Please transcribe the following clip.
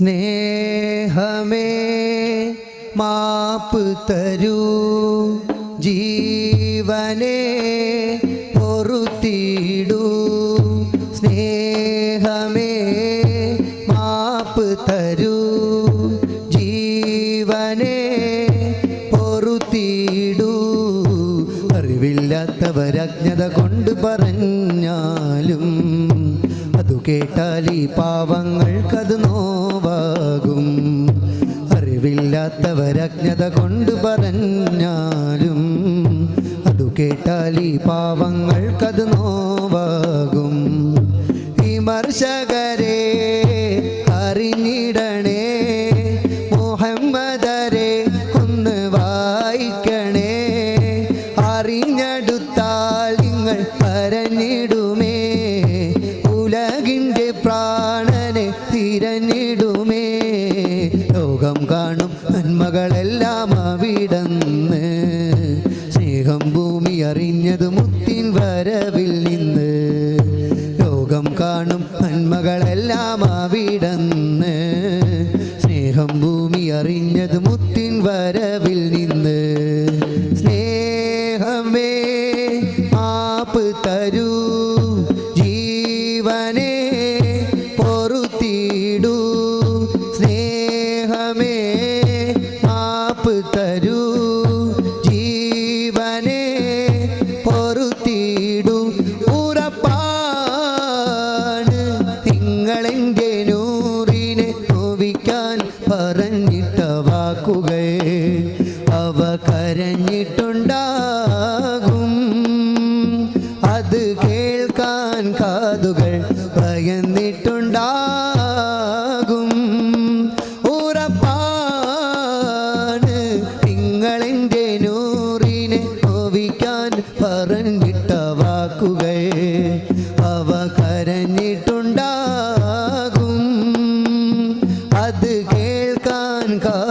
സ്നേഹമേ മാപ്പ് തരൂ. ജീവനെ പൊറുത്തിടൂ. സ്നേഹമേ മാപ്പ് തരൂ. ജീവനെ പൊറുത്തിടൂ. അറിവില്ലാത്തവരജ്ഞത കൊണ്ട് പറഞ്ഞാലും കേട്ടാൽ ഈ പാവങ്ങൾക്കത് നോവാകും അറിവില്ലാത്തവരജ്ഞത കൊണ്ട് പറഞ്ഞാലും അതു കേട്ടാൽ ഈ പാവങ്ങൾക്കത് നോവാകും വിമർശകരെ അറിഞ്ഞിടണേ മുഹമ്മദരെ ഒന്ന് വായിക്കണേ. അറിഞ്ഞെടുത്താൽ നിങ്ങൾ പറഞ്ഞിടുമേ നന്മകളെല്ലാം അവിടന്ന് സ്നേഹം ഭൂമി അറിഞ്ഞത് മുത്തിൻ വരവിൽ നിന്ന്. ലോകം കാണും നന്മകളെല്ലാം അവിടന്ന് സ്നേഹം ഭൂമി അറിഞ്ഞത് മുത്തിൻ വരവിൽ നിന്ന്. സ്നേഹമേ ആപ്പ് തരൂ ജീവനെ അവ കരഞ്ഞിട്ടുണ്ടാകും. അത് കേൾക്കാൻ കാതുകൾ ഭയന്നിട്ടുണ്ടാകും. ഉറപ്പാണ് നിങ്ങളെന്റെ നൂറിനെ കോവിക്കാൻ പറഞ്ഞിട്ട വാക്കുകൾ. അവ കരഞ്ഞിട്ടുണ്ടാകും. അത് കേൾക്കാൻ കാ